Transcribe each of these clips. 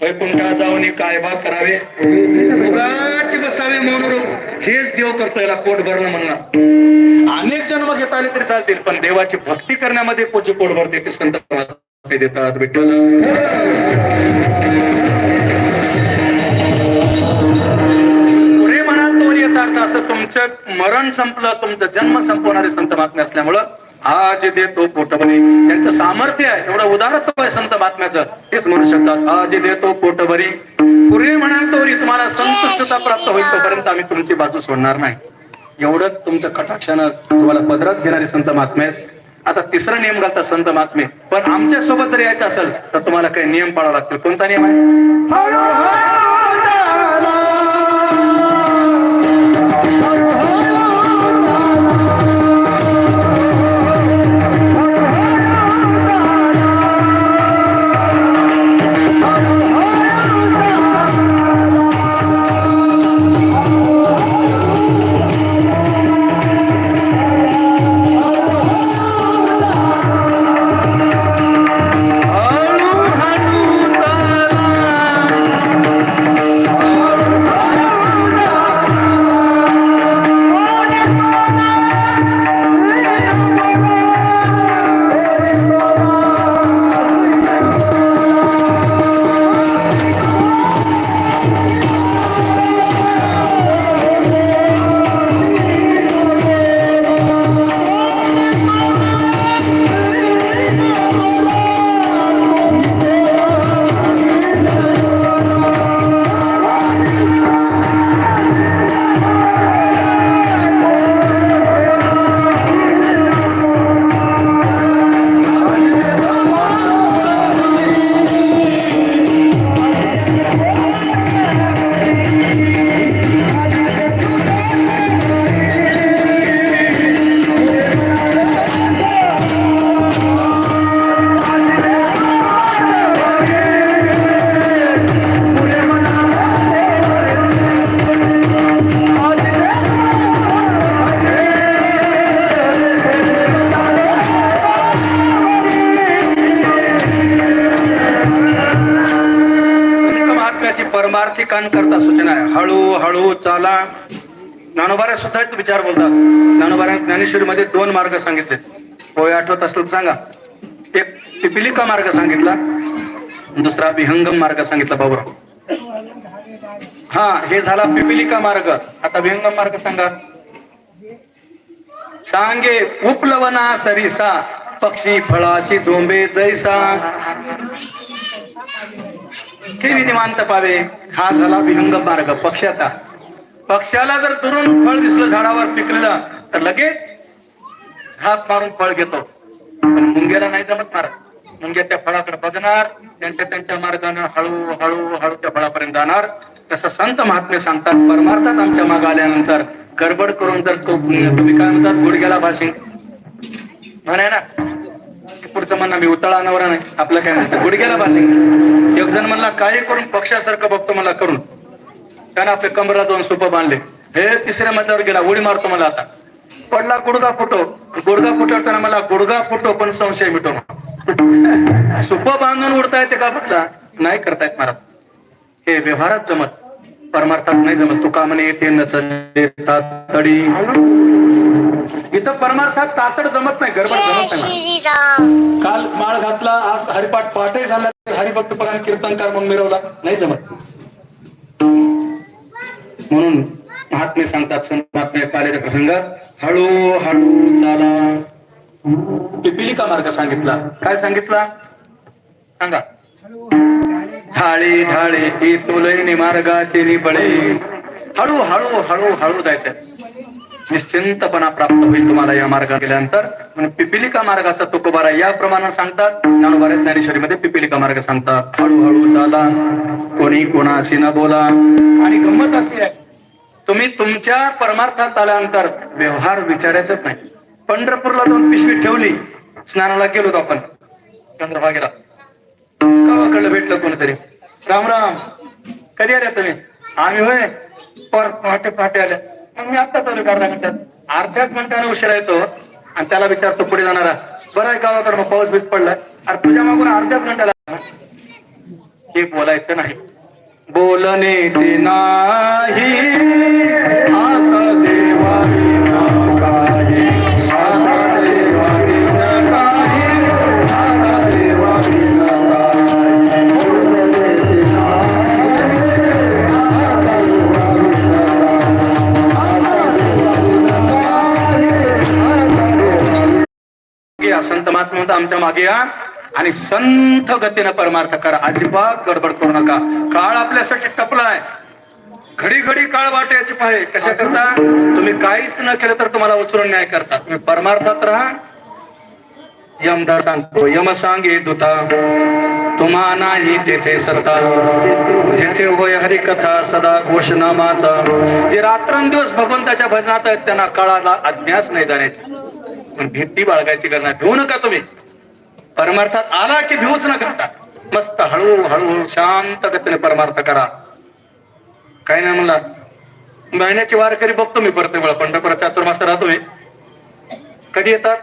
वैकुंठा जाऊन काय बा करावे? उगाच बसावे म्हणून हेच देव करतो याला पोट भरणं म्हणणार. अनेक जन्म घेता आले तरी चालतील पण देवाची भक्ती करण्यामध्ये कोची पोट भरते ते संत देतात विठ्ठल. पुढे म्हणाल तो याचा अर्थ असं तुमचं मरण संपलं तुमचं जन्म संपवणारे संत महात्मे असल्यामुळं आज देतो पोटभरी त्यांचं सामर्थ्य आहे एवढं उदारत्व आहे संत महात्म्याचं तेच म्हणू शकतात आज देतो पोटभरी. पुढे म्हणाल तो तुम्हाला संतुष्टता प्राप्त होईल तोपर्यंत आम्ही तुमची बाजू सोडणार नाही. एवढं तुमचं कटाक्षानं तुम्हाला पदरात घेणारे संत महात्मे आहेत. आता तिसरा नियम घालतात संत महात्मे पण आमच्यासोबत जर यायचं असेल तर तुम्हाला काही नियम पाळावा लागतील. कोणता नियम आहे? परमार्थी सूचना आहे. हळूहळू चाला. ज्ञानोबाऱ्या सुद्धा विचार बोलतात. ज्ञानोबाऱ्या ज्ञानेश्वरी मध्ये दोन मार्ग सांगितले होय आठवत असेल सांगा. एक पिपिलिका मार्ग सांगितला. दुसरा विहंगम मार्ग सांगितला. बाबूराव हा हे झाला पिपिलिका मार्ग. आता विहंगम मार्ग सांगा. सांगे उपलवना सरिसा. पक्षी फळाशी झोंबे जैसा. हे विधिमांत पावे हा झाला विहंग मार्ग पक्षाचा पक्षाला जर दुरून फळ दिसलं झाडावर पिकलेलं तर लगेच झाप मारून फळ घेतो. पण मुंग्याला नाही जमत मार मुंग्या त्या फळाकडे बघणार त्यांच्या त्यांच्या मार्गाने हळू हळू हळू त्या फळापर्यंत जाणार. तसं संत महात्मे सांगतात परमार्थात आमच्या माग आल्यानंतर गडबड करून जर तो तुम्ही काय म्हणतात गुडघ्याला भाषिंग म्हणे ना. पुढचं म्हणणं मी उतळा नवरा नाही आपलं काय म्हणतं गुडघ्याला भाषिंग एक जण म्हणला काही करून पक्षासारखं बघतो मला करून. त्यानं आपल्या कमरा दोन सुप बांधले. हे तिसऱ्या मजल्यावर गेला उडी मारतो मला आता. पडला गुडगा फुटो. गुडगा फुटवताना मला गुडगा फुटो पण संशय मिटो सुप बांधून उडता येते का म्हटला? नाही करतायत महाराज. हे व्यवहारात जमत. परमार्थात नाही जमत. तुका म्हणे येते न चले तातडी इथं परमार्थात तातड जमत नाही गडबड जमत नाही काल माळ घातला आज हरिपाठ पाठही झाला हरिभक्त परायण कीर्तनकार म्हणून मिरवला नाही जमत. म्हणून महात्मे सांगतात संत महात्मे कालेच्या प्रसंगात हळू हळू चाला. पिपिलिका मार्ग सांगितला. काय सांगितला? सांगा. ढाळे ढाळे ती तुलईने मार्गाचे निबळे. हळू हळू हळू हळू जायचं निश्चिंतपणा प्राप्त होईल तुम्हाला या मार्गात गेल्यानंतर. म्हणून पिपिलिका मार्गाचा तुकोबारा या प्रमाणात सांगतात. ज्ञानोबारे ज्ञानेश्वरी मध्ये पिपिलिका मार्ग सांगतात. हळूहळू चाला. कोणी कोणाशी न बोला. आणि गंमत अशी आहे. तुम्ही तुमच्या परमार्थात आल्यानंतर व्यवहार विचारायचाच नाही. पंढरपूरला जाऊन पिशवी ठेवली. स्नानाला गेलो आपण. चंद्रभागेला. गावाकडलं भेटलं कोणतरी? राम राम. कधी आल्या तुम्ही? आम्ही होय. पर पहाटे पहाटे आल्या. मग मी आता चालू अर्ध्या म्हणतात. अर्ध्याच मिनिटाने उशिरा येतो. आणि त्याला विचारतो पुढे जाणारा. बरं आहे गावाकडे मग पाऊस बीस पडलाय. अरे तुझ्या मागून अर्ध्याच मिनिटाला हे बोलायचं नाही. बोलण्याचे नाही. या संत महात्मा आमच्या मागे या आणि संथ गतीनं परमार्थ करा. अजिबात गडबड करू नका. काळ आपल्यासाठी टपलाय. घडी घडी काळ वाटायची पाहिजे कशा करता तुम्ही काहीच न केलं तर तुम्हाला उचलून न्याय करता तुम्ही परमार्थात राहा. यमदा सांगतो यम सांगे दुता तुम्हा नाही तेथे सत्ता. जेथे होय हरिकथा सदा घोषणामाचा. जे रात्रंदिवस भगवंताच्या भजनात आहेत त्यांना काळाला अज्ञास नाही जाण्याची. पण भीती बाळगायची गरज नाही. भिवू नका तुम्ही. परमार्थात आला की भिवूच नका. आता. मस्त हळूहळू हळूहळू शांत गतीने परमार्थ करा. काय नाही म्हणला. महिन्याची वारकरी बघतो मी परत वेळा पंढरपुरात चातुर्मास राहतो मी कधी येतात?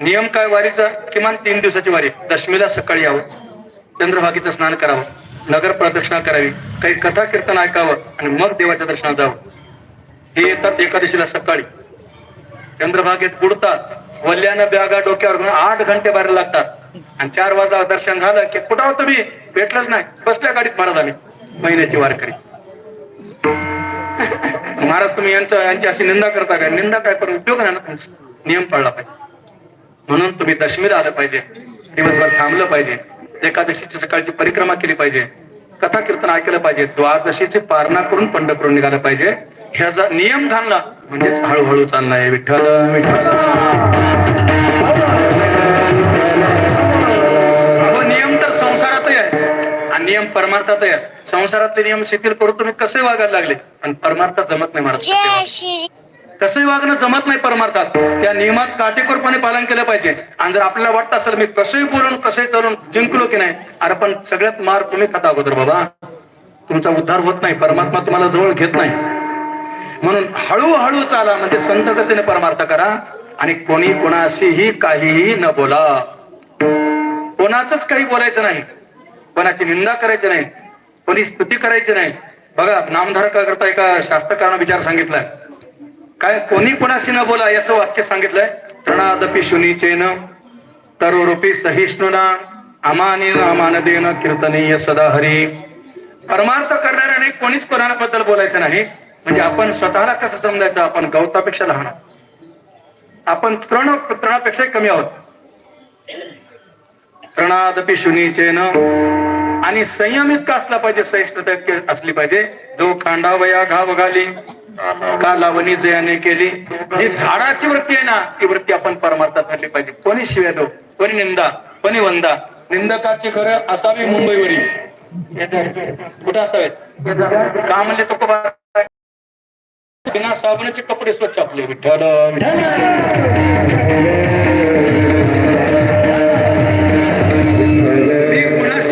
नियम काय वारीचा? किमान तीन दिवसाची वारी. दशमीला सकाळी यावं. चंद्रभागीचं स्नान करावं. नगर प्रदक्षिणा करावी. काही कथा कीर्तन ऐकावं आणि मग देवाच्या दर्शनात जावं. हे येतात एकादशीला सकाळी. चंद्रभागेत बुडतात. वल्ल्यानं बॅगा डोक्यावर घेऊन आठ घंटे बाहेर लागतात. आणि चार वाजता दर्शन झालं की कुठं तुम्ही? मी भेटलंच नाही. बसल्या गाडीत महाराज आम्ही महिन्याची वारकरी. महाराज तुम्ही यांचं यांची अशी निंदा करता काय? निंदा काय करून उपयोग नाही ना नियम पाळला पाहिजे. म्हणून तुम्ही दशमीला आलं पाहिजे. दिवसभर थांबलं पाहिजे. एकादशीची सकाळची परिक्रमा केली पाहिजे. कथा कीर्तन ऐकलं पाहिजे. द्वादशीची पारणा करून पंढरपूर निघालं पाहिजे. ह्याचा नियम घालला म्हणजेच हळूहळू चाललाय विठ्ठल विठ्ठल. नियम तर संसारातही आहे आणि नियम परमार्थातही आहे संसारातले नियम शिथिल करून तुम्ही कसे वागायला लागले? आणि परमार्थात जमत नाही महाराज वागणं जमत नाही परमार्थात. त्या नियमात काटेकोरपणे पालन केलं पाहिजे. आणि जर आपल्याला वाटत असेल मी कसंही बोलून कसंही चालून जिंकलो की नाही अरे पण सगळ्यात मार तुम्ही खाता अगोदर बाबा. तुमचा उद्धार होत नाही. परमात्मा तुम्हाला जवळ घेत नाही. म्हणून हळूहळू चाला म्हणजे संत गतीने परमार्थ करा आणि कोणी कोणाशीही काहीही न बोला. कोणाच काही बोलायचं नाही. कोणाची निंदा करायची नाही. कोणी स्तुती करायची नाही. बघा नामधारका करता एका शास्त्रकारानं विचार सांगितलाय. काय कोणी कोणाशी न बोला याचं वाक्य सांगितलंय? तृणादपी शुनीचेन तरुरूपी सहिष्णुना अमानीन अमानदेन कीर्तनीय सदा हरी परमार्थ करणाऱ्याने कोणीच कोणाबद्दल बोलायचं नाही. म्हणजे आपण स्वतःला कसं समजायचं? आपण गवतापेक्षा लहान आहोत. आपण तृण तृणापेक्षा कमी आहोत. तृणादपी शुनीचेन. आणि संयम इतका असला पाहिजे? सहिष्णुता असली पाहिजे. जो खांडावया घाव घाली का लावणी जयाने केली. जी झाडाची वृत्ती आहे ना ती वृत्ती आपण परमार्थात धरली पाहिजे. कोणी शिव्या कोणी निंदा? कोणी वंदा? निंदकाची खरं असावी मुंबईवरील कुठे असावेत? का म्हणले तो कबा बिना साबणाचे कपडे स्वच्छ आपले विठ्ठल विठ्ठल.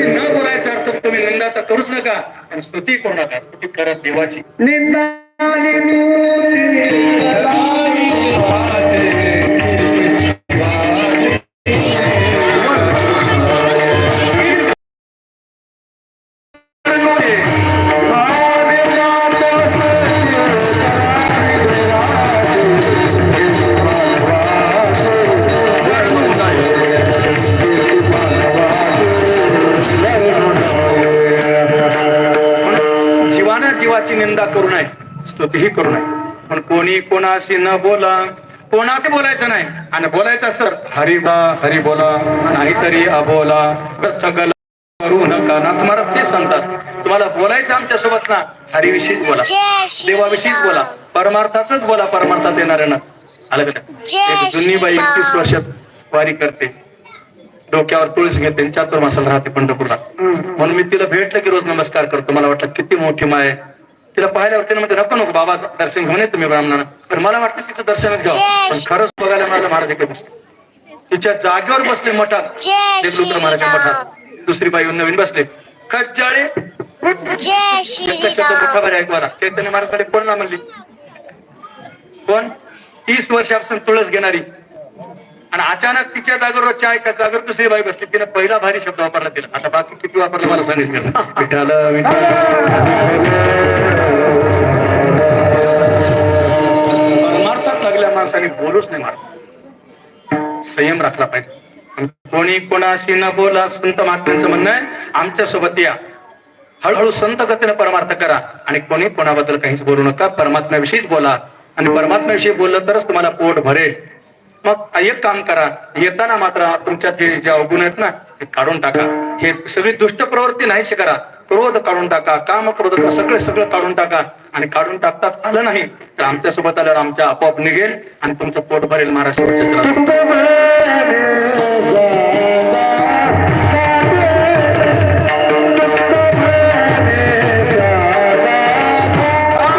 न बोलायचा अर्थ तुम्ही निंदा तर करूच नका आणि स्तुती करू नका स्तुती करत देवाची. निंदा कोणी कोणाशी न बोला. कोणात बोलायचं नाही. आणि बोलायचं सर हरिबा हरी बोला. नाहीतरी अबोला. सगळं करू नका. ना तुम्हाला तेच सांगतात. तुम्हाला बोलायचं आमच्यासोबत ना हरीविषयीच बोला. देवाविषयीच बोला. परमार्थाच बोला परमार्थात येणार ना. आलं एक जुनी बाई. एकतीस वर्षात वारी करते. डोक्यावर तुळस घेते चातुर्मासाला राहते पंढरपूरला. म्हणून मी तिला भेटलं की रोज नमस्कार करतो. मला वाटलं किती मोठी माय आहे. तिला पाहिल्यावर तिने म्हणते नको नको बाबा दर्शन घेऊन येतो मी ब्राह्मणानं पण मला वाटतं तिचं दर्शनच घ्यावं. पण खरंच बघायला मला महाराज बसले तिच्या जागेवर बसले मठात. देवदूत महाराजच्या. मठात. दुसरी बाई येऊन नवीन बसले. खज्जाळे. एक मोठा ऐकवाला चैतन्य महाराजकडे कोण ना म्हणली कोण? तीस वर्षापासून तुळस घेणारी. आणि अचानक तिच्या जागेवर चाय का जागेवर दुसरी बाई बसली. तिने पहिला भारी शब्द वापरला तिला. आता बाकी किती वापरला मला सांगितलं विठाल परमार्थात लागल्या माणसाने बोलूच नाही मारत. संयम राखला पाहिजे. कोणी कोणाशी न बोला संत महात्म्यांचं म्हणणं आहे आमच्यासोबत या. हळूहळू संत गतीने परमार्थ करा. आणि कोणी कोणाबद्दल काहीच बोलू नका. परमात्म्याविषयीच बोला. आणि परमात्म्याविषयी बोललं तरच तुम्हाला पोट भरेल. मग एक काम करा. येताना मात्र तुमच्या ते जे अवगुण आहेत ना ते काढून टाका. हे सगळी दुष्ट प्रवृत्ती नाहीशी करा. क्रोध काढून टाका काम क्रोध सगळे सगळं काढून टाका. आणि काढून टाकताच आलं नाही तर आमच्यासोबत आल्यावर आमच्या आपोआप निघेल आणि तुमचं पोट भरेल महाराष्ट्र